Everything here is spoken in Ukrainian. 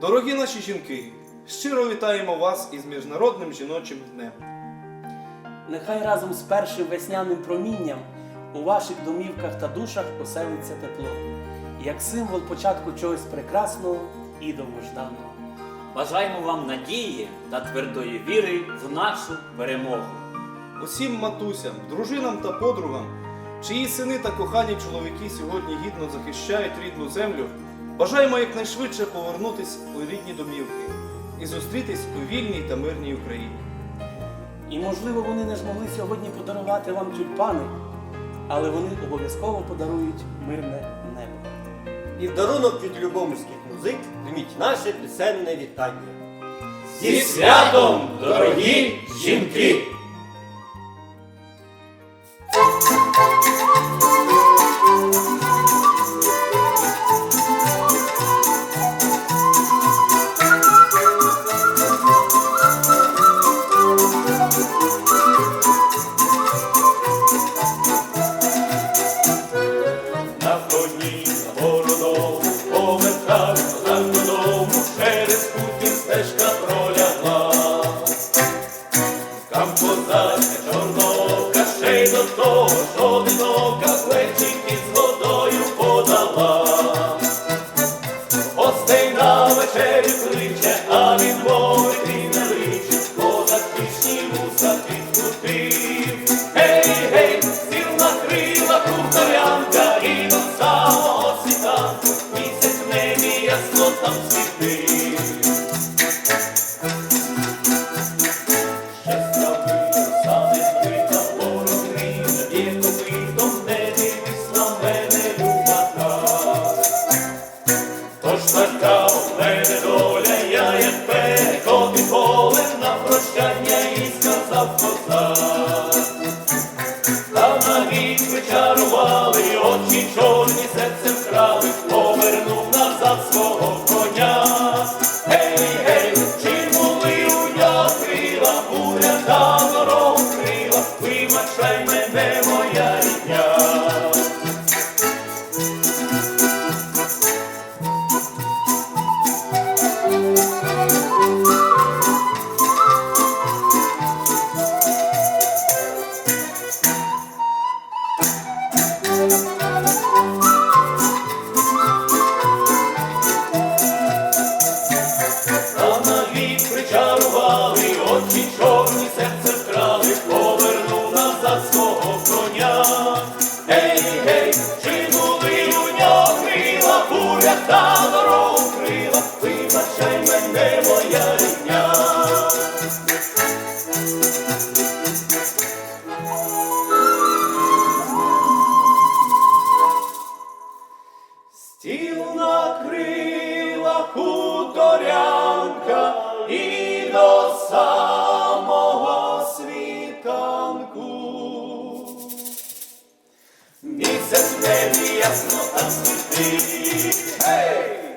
Дорогі наші жінки, щиро вітаємо вас із Міжнародним жіночим днем. Нехай разом з першим весняним промінням у ваших домівках та душах оселиться тепло, як символ початку чогось прекрасного і довгожданого. Бажаємо вам надії та твердої віри в нашу перемогу. Усім матусям, дружинам та подругам, чиї сини та кохані чоловіки сьогодні гідно захищають рідну землю, бажаємо якнайшвидше повернутись у рідні домівки і зустрітись у вільній та мирній Україні. І можливо вони не змогли сьогодні подарувати вам тюльпани, але вони обов'язково подарують мирне небо. І в дарунок від любомирських музик прийміть наше пісенне вітання. Зі святом, дорогі жінки! Через стежка пролягла. Там козацька чорнока, ще й до того, що одинока плечики з водою подала. Гостей на вечерю кличе, а він мовить і не личить, козак пішні вуса підкрутив. Гей, гей, сіл накрила хуторянка, і до самого світанку місяць небі ясно там світив. Така у мене доля, я як перекоти поле на прощання і сказав козак. Чорні серце вкрали, повернув назад свого коня. Гей, гей, чи були у нього крила, буря та дорогу Місяць в небі ясно там світить. Гей!